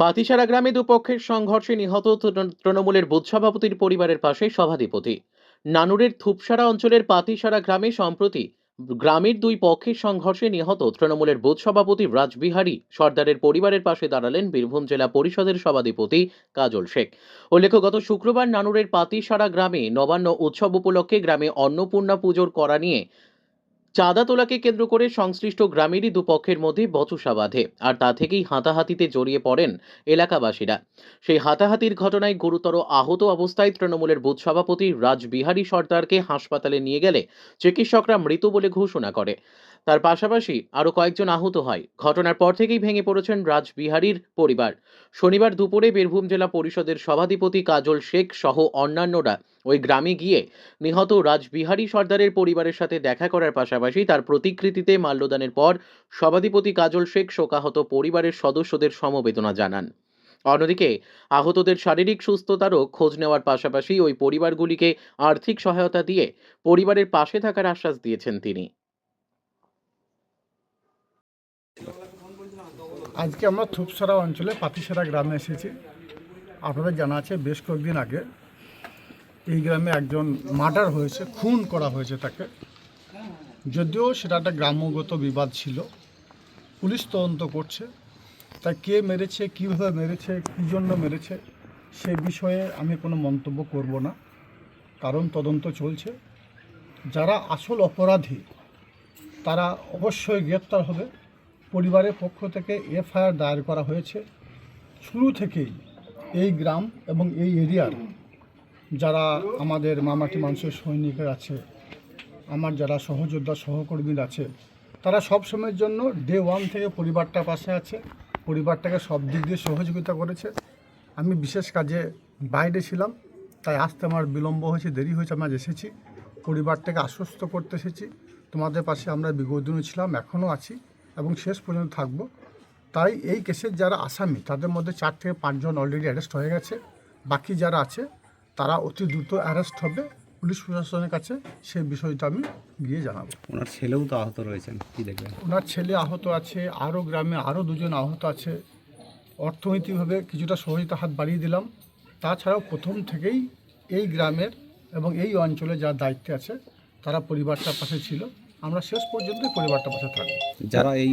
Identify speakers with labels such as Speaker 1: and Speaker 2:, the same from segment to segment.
Speaker 1: পাতিসারা গ্রামে দুপক্ষের সংঘর্ষে নিহত তৃণমূলের বুথ সভাপতির পরিবারের পাশে সভাধিপতি। নানুরের থুপসারা অঞ্চলের পাতিসারা গ্রামে সম্প্রতি গ্রামের দুই পক্ষের সংঘর্ষে নিহত তৃণমূলের বুথ সভাপতি রাজবিহারী সর্দারের পরিবারের পাশে দাঁড়ালেন বীরভূম জেলা পরিষদের সভাধিপতি কাজল শেখ। উল্লেখ্য, গত শুক্রবার নানুরের পাতিসারা গ্রামে নবান্ন উৎসব উপলক্ষে গ্রামে অন্নপূর্ণা পুজোর করা নিয়ে চাঁদা তোলাকে কেন্দ্র করে সংশ্লিষ্ট গ্রামেরই দুপক্ষের মধ্যে বচসা বাঁধে, আর তা থেকেই হাতাহাতিতে জড়িয়ে পড়েন এলাকাবাসীরা। সেই হাতাহাতির ঘটনায় গুরুতর আহত অবস্থায় তৃণমূলের বুথ সভাপতি রাজবিহারী সর্দারকে হাসপাতালে নিয়ে গেলে চিকিৎসকরা মৃত বলে ঘোষণা করে। তার পাশাপাশি আরও কয়েকজন আহত হয়। ঘটনার পর থেকেই ভেঙে পড়েছেন রাজবিহারীর পরিবার। শনিবার দুপুরে বীরভূম জেলা পরিষদের সভাধিপতি কাজল শেখ সহ অন্যান্যরা ওই গ্রামে গিয়ে নিহত রাজবিহারী সর্দারের পরিবারের সাথে দেখা করার পাশাপাশি তার প্রতিকৃতিতে মাল্যদানের পর সভাধিপতি কাজল শেখ শোকাহত পরিবারের সদস্যদের সমবেদনা জানান। অন্যদিকে আহতদের শারীরিক সুস্থতারও খোঁজ নেওয়ার পাশাপাশি ওই পরিবারগুলিকে আর্থিক সহায়তা দিয়ে পরিবারের পাশে থাকার আশ্বাস দিয়েছেন তিনি।
Speaker 2: আজকে আমরা থুপসারা অঞ্চলে পাতিসারা গ্রামে এসেছি। আপনাদের জানা আছে, বেশ কয়েকদিন আগে এই গ্রামে একজন মার্ডার হয়েছে, খুন করা হয়েছে তাকে। যদিও সেটা একটা গ্রাম্যগত বিবাদ ছিল। পুলিশ তদন্ত করছে। তা কে মেরেছে, কীভাবে মেরেছে, কী জন্য মেরেছে, সে বিষয়ে আমি কোনো মন্তব্য করব না। কারণ তদন্ত চলছে। যারা আসল অপরাধী, তারা অবশ্যই গ্রেপ্তার হবে। পরিবারের পক্ষ থেকে এফআইআর দায়ের করা হয়েছে। শুরু থেকেই এই গ্রাম এবং এই এরিয়ার যারা আমাদের মামাটি মানুষের সৈনিকের আছে, আমার যারা সহযোদ্ধা সহকর্মীরা আছে, তারা সব সময়ের জন্য ডে ওয়ান থেকে পরিবারটার পাশে আছে। পরিবারটাকে সব দিক দিয়ে সহযোগিতা করেছে। আমি বিশেষ কাজে বাইরে ছিলাম, তাই আসতে আমার বিলম্ব হয়েছে, দেরি হয়েছে, আমি আজ এসেছি। পরিবারটাকে আশ্বস্ত করতে এসেছি। তোমাদের পাশে আমরা বিগত দিনও ছিলাম, এখনও আছি। এবং শেষ পর্যন্ত থাকব। তাই এই কেসের যারা আসামি তাদের মধ্যে চার থেকে পাঁচজন অলরেডি অ্যারেস্ট হয়ে গেছে। বাকি যারা আছে তারা অতি দ্রুত অ্যারেস্ট হবে। পুলিশ প্রশাসনের কাছে সেই বিষয়টা আমি গিয়ে জানাব।
Speaker 3: ওনার ছেলেও তো আহত রয়েছেন কি দেখলেন
Speaker 2: ওনার ছেলে আহত আছে আরও গ্রামে আরও দুজন আহত আছে। অর্থনৈতিকভাবে কিছুটা সহযোগিতা হাত বাড়িয়ে দিলাম। তাছাড়াও প্রথম থেকেই এই গ্রামের এবং এই অঞ্চলে যার দায়িত্বে আছে তারা পরিবারটার পাশে ছিল। আমরা শেষ পর্যন্ত পরিবারটার পাশে থাকব।
Speaker 3: যারা এই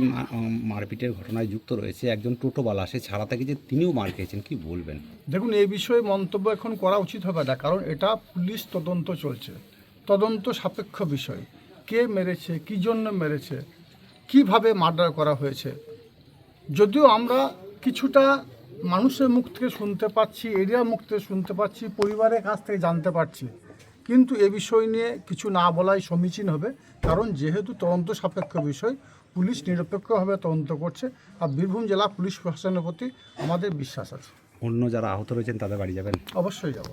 Speaker 3: মারপিটের ঘটনায় যুক্ত রয়েছে একজন টোটোওয়ালা সে ছাড়া থেকে যে তিনিও মার খেয়েছেন কি বলবেন?
Speaker 2: দেখুন এই বিষয়ে মন্তব্য এখন করা উচিত হবে না কারণ এটা পুলিশ তদন্ত চলছে। তদন্ত সাপেক্ষ বিষয়। কে মেরেছে কী জন্য মেরেছে কীভাবে মার্ডার করা হয়েছে? যদিও আমরা কিছুটা মানুষের মুখ থেকে শুনতে পাচ্ছি এরিয়ার মুখ থেকে শুনতে পাচ্ছি পরিবারের কাছ থেকে জানতে পারছি কিন্তু এ বিষয় নিয়ে কিছু না বলাই সমীচীন হবে কারণ যেহেতু তদন্ত সাপেক্ষ বিষয় পুলিশ নিরপেক্ষভাবে তদন্ত করছে আর বীরভূম জেলা পুলিশ প্রশাসনের প্রতি আমাদের বিশ্বাস আছে।
Speaker 3: অন্য যারা আহত রয়েছেন তাদের বাড়ি যাবেন?
Speaker 2: অবশ্যই যাব।